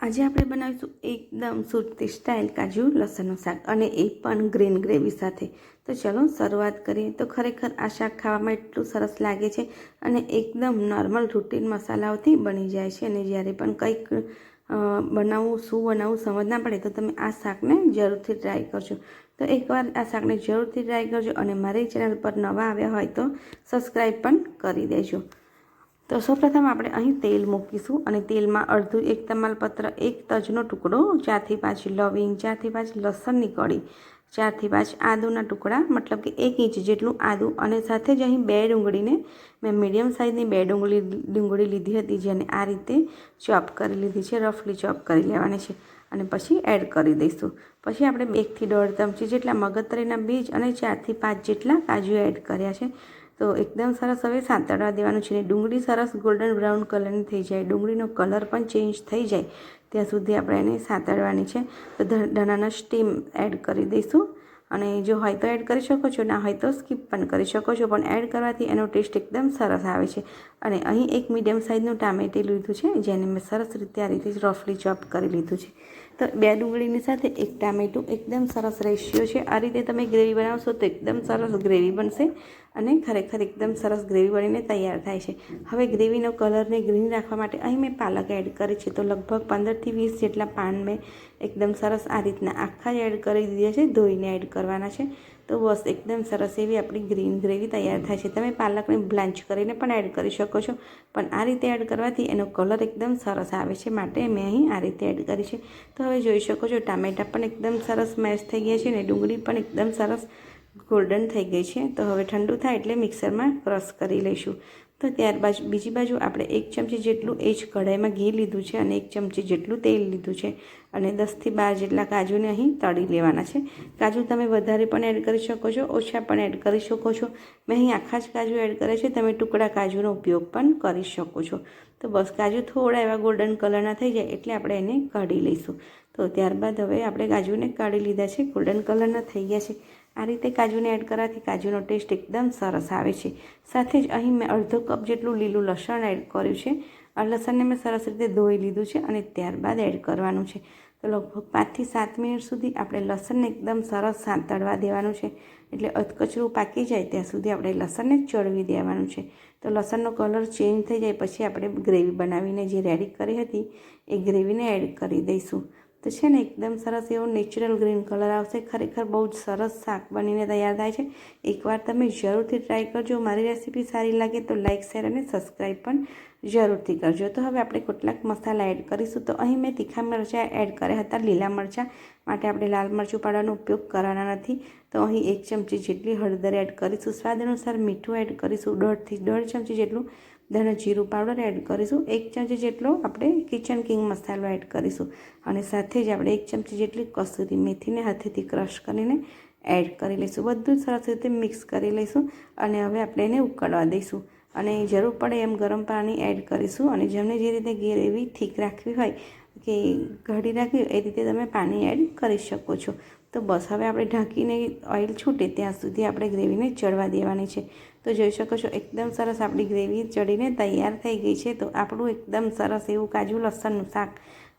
આજે આપણે બનાવીશું એકદમ સુરતી સ્ટાઇલ કાજુ, લસણનું શાક અને એ પણ ગ્રીન ગ્રેવી સાથે. તો ચલો શરૂઆત કરીએ. તો ખરેખર આ શાક ખાવામાં એટલું સરસ લાગે છે અને એકદમ નોર્મલ રૂટીન મસાલાઓથી બની જાય છે અને જ્યારે પણ કંઈક બનાવવું શું બનાવવું સમજ ના પડે તો તમે આ શાકને જરૂરથી ટ્રાય કરજો. તો એકવાર આ શાકને જરૂરથી ટ્રાય કરજો અને મારી ચેનલ પર નવા આવ્યા હોય તો સબસ્ક્રાઈબ પણ કરી દેજો. તો સૌપ્રથમ આપણે અહીં તેલ મૂકીશું અને તેલમાં અડધું એક તમાલપત્ર, એક તજનો ટુકડો, ચારથી પાંચ લવિંગ, ચારથી પાંચ લસણની કળી, ચારથી પાંચ આદુના ટુકડા, મતલબ કે એક ઇંચ જેટલું આદું અને સાથે જ અહીં બે ડુંગળીને મેં મીડિયમ સાઇઝની બે ડુંગળી ડુંગળી લીધી હતી જેને આ રીતે ચોપ કરી લીધી છે, રફલી ચોપ કરી લેવાની છે અને પછી એડ કરી દઈશું. પછી આપણે એકથી દોઢ ચમચી જેટલા મગતરીના બીજ અને ચારથી પાંચ જેટલા કાજુ એડ કર્યા છે. તો એકદમ સરસ. હવે સાંતળવા દેવાનું છે ને, ડુંગળી સરસ ગોલ્ડન બ્રાઉન કલરની થઈ જાય. ડુંગળીનો કલર પણ ચેન્જ થઈ જાય. ત્યાં સુધી આપણે એને સાંતળવાની છે. તો ધણાના સ્ટીમ એડ કરી દઈશું. અને જો હોય તો એડ કરી શકો છો, ના હોય તો સ્કીપ પણ કરી શકો છો. પણ એડ કરવાથી એનો ટેસ્ટ એકદમ સરસ આવે છે. અને અહીં એક મીડિયમ સાઇઝનું ટામેટી લીધું છે, જેને મેં સરસ રીતે આ રીતે રફલી ચોપ કરી લીધું છે. તો બે ડુંગળીની સાથે એક ટામેટું એકદમ સરસ રેશિયો છે. આ રીતે તમે ગ્રેવી બનાવશો તો એકદમ સરસ ગ્રેવી બનશે અને ખરેખર એકદમ સરસ ગ્રેવી બનીને તૈયાર થાય છે. હવે ગ્રેવીનો કલરને ગ્રીન રાખવા માટે અહીં મેં પાલક એડ કરી છે. તો લગભગ પંદરથી વીસ જેટલા પાન મેં એકદમ સરસ આ રીતના આખા એડ કરી દીધા છે. ધોઈને એડ કરવાના છે. તો બસ એકદમ સરસ એવી આપણી ગ્રીન ગ્રેવી તૈયાર થાય છે. તમે પાલકને બ્લાન્ચ કરીને પણ એડ કરી શકો છો. પણ આ રીતે એડ કરવાથી એનો કલર એકદમ સરસ આવે છે માટે મેં અહીં આ રીતે એડ કરી છે. તો હવે જોઈ શકો છો, ટામેટાં પણ એકદમ સરસ મેશ થઈ ગયા છે ને ડુંગળી પણ એકદમ સરસ ગોલ્ડન થઈ ગઈ છે. તો હવે ઠંડુ થાય એટલે મિક્સરમાં ક્રશ કરી લઈશું. તો ત્યારબાદ બીજી બાજુ આપણે એક ચમચી જેટલું એ જ કઢાઈમાં ઘી લીધું છે અને એક ચમચી જેટલું તેલ લીધું છે. અને દસથી બાર જેટલા કાજુને અહીં તળી લેવાના છે. કાજુ તમે વધારે પણ એડ કરી શકો છો, ઓછા પણ એડ કરી શકો છો. મેં અહીં આખા જ કાજુ એડ કરે છે, તમે ટુકડા કાજુનો ઉપયોગ પણ કરી શકો છો. તો બસ કાજુ થોડા એવા ગોલ્ડન કલરના થઈ જાય એટલે આપણે એને કાઢી લઈશું. તો ત્યારબાદ હવે આપણે કાજુને કાઢી લીધા છે, ગોલ્ડન કલરના થઈ ગયા છે. આ રીતે કાજુને એડ કરવાથી કાજુનો ટેસ્ટ એકદમ સરસ આવે છે. સાથે જ અહીં મેં અડધો કપ જેટલું લીલું લસણ એડ કર્યું છે. આ લસણને મેં સરસ રીતે ધોઈ લીધું છે અને ત્યારબાદ એડ કરવાનું છે. તો લગભગ પાંચથી સાત મિનિટ સુધી આપણે લસણને એકદમ સરસ સાંતળવા દેવાનું છે. એટલે અધકચરું પાકી જાય ત્યાં સુધી આપણે લસણને ચડવી દેવાનું છે. તો લસણનો કલર ચેન્જ થઈ જાય પછી આપણે ગ્રેવી બનાવીને જે રેડી કરી હતી, એ ગ્રેવીને એડ કરી દઈશું. તો છે ને એકદમ સરસ એવો નેચરલ ગ્રીન કલર આવશે. ખરેખર બહુ જ સરસ શાક બનીને તૈયાર થાય છે. એકવાર તમે જરૂરથી ટ્રાય કરજો. મારી રેસીપી સારી લાગે તો લાઇક શેર અને સબસ્ક્રાઈબ પણ જરૂરથી કરજો. તો હવે આપણે કેટલાક મસાલા એડ કરીશું. તો અહીં મેં તીખા મરચાં એડ કર્યા હતા. લીલા મરચાં માટે આપણે લાલ મરચું પાડવાનો ઉપયોગ કરવાના નથી. તો અહીં એક ચમચી જેટલી હળદર એડ કરીશું. સ્વાદ અનુસાર મીઠું એડ કરીશું. દોઢથી દોઢ ચમચી જેટલું ધણા જીરું પાવડર એડ કરીશું. એક ચમચી જેટલો આપણે કિચન કિંગ મસાલો એડ કરીશું. અને સાથે જ આપણે એક ચમચી જેટલી કસૂરી મેથીને હાથેથી ક્રશ કરીને એડ કરી લઈશું. બધું સરસ રીતે મિક્સ કરી લઈશું અને હવે આપણે એને ઉકળવા દઈશું. અને જરૂર પડે એમ ગરમ પાણી એડ કરીશું. અને જેમને જે રીતે ગ્રેવી ઠીક રાખવી હોય કે ઘડી રાખવી એ રીતે તમે પાણી એડ કરી શકો છો. તો બસ, હવે આપણે ઢાંકીને ઓઇલ છૂટે ત્યાં સુધી આપણે ગ્રેવીને ચડવા દેવાની છે. તો જોઈ શકો છો, એકદમ સરસ આપણી ગ્રેવી ચડીને તૈયાર થઈ ગઈ છે. તો આપણું એકદમ સરસ એવું કાજુ લસણનું શાક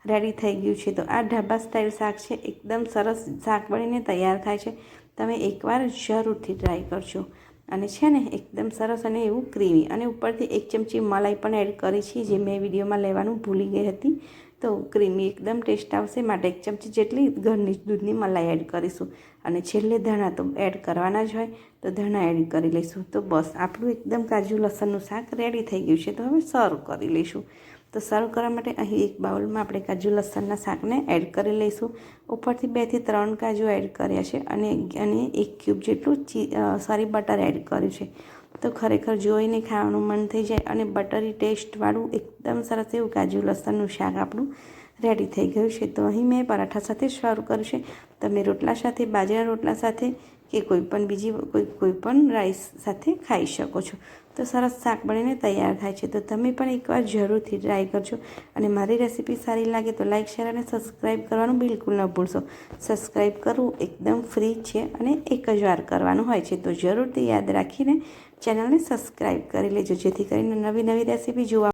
રેડી થઈ ગયું છે. તો આ ઢાબા સ્ટાઇલ શાક છે. એકદમ સરસ શાક બનીને તૈયાર થાય છે. તમે એકવાર જરૂરથી ટ્રાય કરજો. અને છે ને, એકદમ સરસ અને એવું ક્રીમી અને ઉપરથી એક ચમચી મલાઈ પણ એડ કરી છે, જે મેં વિડીયોમાં લેવાનું ભૂલી ગઈ હતી. તો ક્રીમી એકદમ ટેસ્ટ આવશે. માટે એક ચમચી જેટલી ઘરની દૂધની મલાઈ એડ કરીશું. અને છેલ્લે ધાણા તો એડ કરવાના જ હોય, તો ધાણા એડ કરી લઈશું. તો બસ, આપણું એકદમ કાજુ લસણનું શાક રેડી થઈ ગયું છે. તો હવે સર્વ કરી લઈશું. તો સર્વ કરવા માટે અહીં એક બાઉલમાં આપણે કાજુ લસણના શાકને એડ કરી લઈશું. ઉપરથી બેથી ત્રણ કાજુ એડ કર્યા છે અને અને એક ક્યુબ જેટલું ચી સોરી બટર એડ કર્યું છે. તો ખરેખર જોઈને ખાવાનું મન થઈ જાય અને બટરી ટેસ્ટવાળું એકદમ સરસ એવું કાજુ લસણનું શાક આપણું રેડી થઈ ગયું છે. તો અહીં મેં પરાઠા સાથે સર્વ કર્યું છે. તમે રોટલા સાથે, બાજરા રોટલા સાથે કે કોઈ પણ બીજી કોઈ કોઈ પણ રાઈસ સાથે ખાઈ શકો છો. તો સરસ શાક બનીને તૈયાર થાય છે. તો તમે પણ એકવાર જરૂરથી ટ્રાય કરજો. અને મારી રેસીપી સારી લાગે તો લાઇક શેર અને સબસ્ક્રાઈબ કરવાનું બિલકુલ ન ભૂલશો. સબસ્ક્રાઈબ કરવું એકદમ ફ્રી છે અને એક જ વાર કરવાનું હોય છે. તો જરૂરથી યાદ રાખીને ચેનલને સબસ્ક્રાઈબ કરી લેજો. જેથી કરીને નવી નવી રેસીપી જોવા